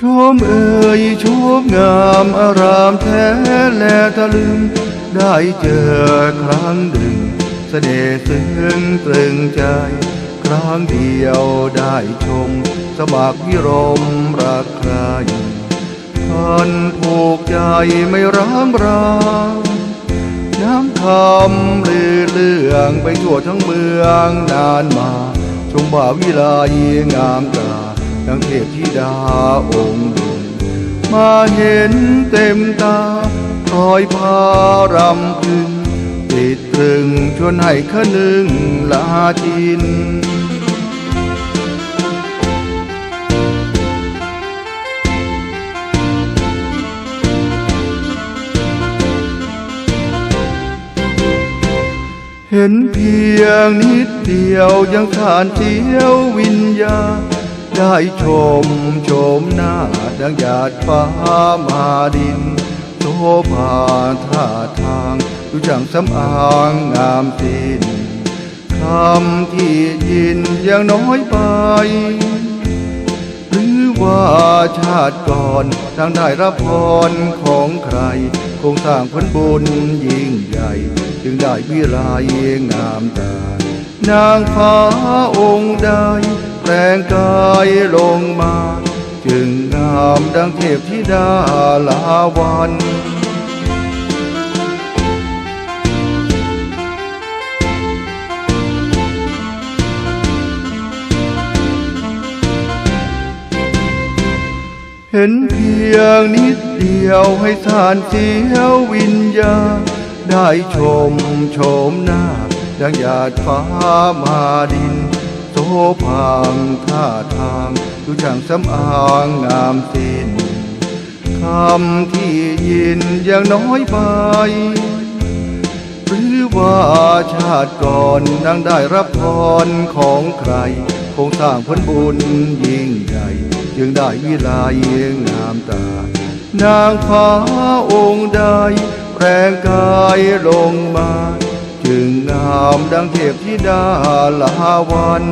ชมเอ่ยชมงามอารามแท้แลทะลึง ได้เจอครั้งหนึ่งเสน่ห์ซึ้งตรึงใจ ครั้งเดียวได้ชมสมัครพิรมรักใครท่านผูกใจไม่ร้างรางน้ำคำลือเรื่องไปทั่วทั้งเมืองนานมา ชมบ่าวิไลงามตา ดังเทพธิดาองค์หนึ่งมาเห็นเต็มตาพลอยพารำพึงติดตรึงชวนให้ขนึงลาจินเห็นเพียงนิดเดียวยังทานเจียววิญญาณ ได้ชมโฉมหน้าดังหยาดฟ้ามาดินโซภาท่าทางดูช่างสำอางงามสินคำที่ยินยังน้อยไป หรือว่าชาติก่อนทางได้รับพรของใคร คงสร้างผลบุญยิ่งใหญ่ จึงได้วิไลงามตานางฟ้าองค์ใด งกายลงมา จึงงามดังเทพธิดาลาวันเห็นเพียงนิดเดียวให้ทานเสียววิญญา ได้ชมโฉมหน้าดังหยาดฟ้ามาดิน โซพางท่าทางดูช่างสำอางงามสิ้นคำที่ยินยังน้อยไป หรือว่าชาติก่อนดังได้รับพรของใคร คงสร้างผลบุญยิ่งใหญ่ จึงได้วิไลงงามตา นางฟ้าองค์ใดแปลงกายลงมา ถึงงามดังเทพธิดาลาวัน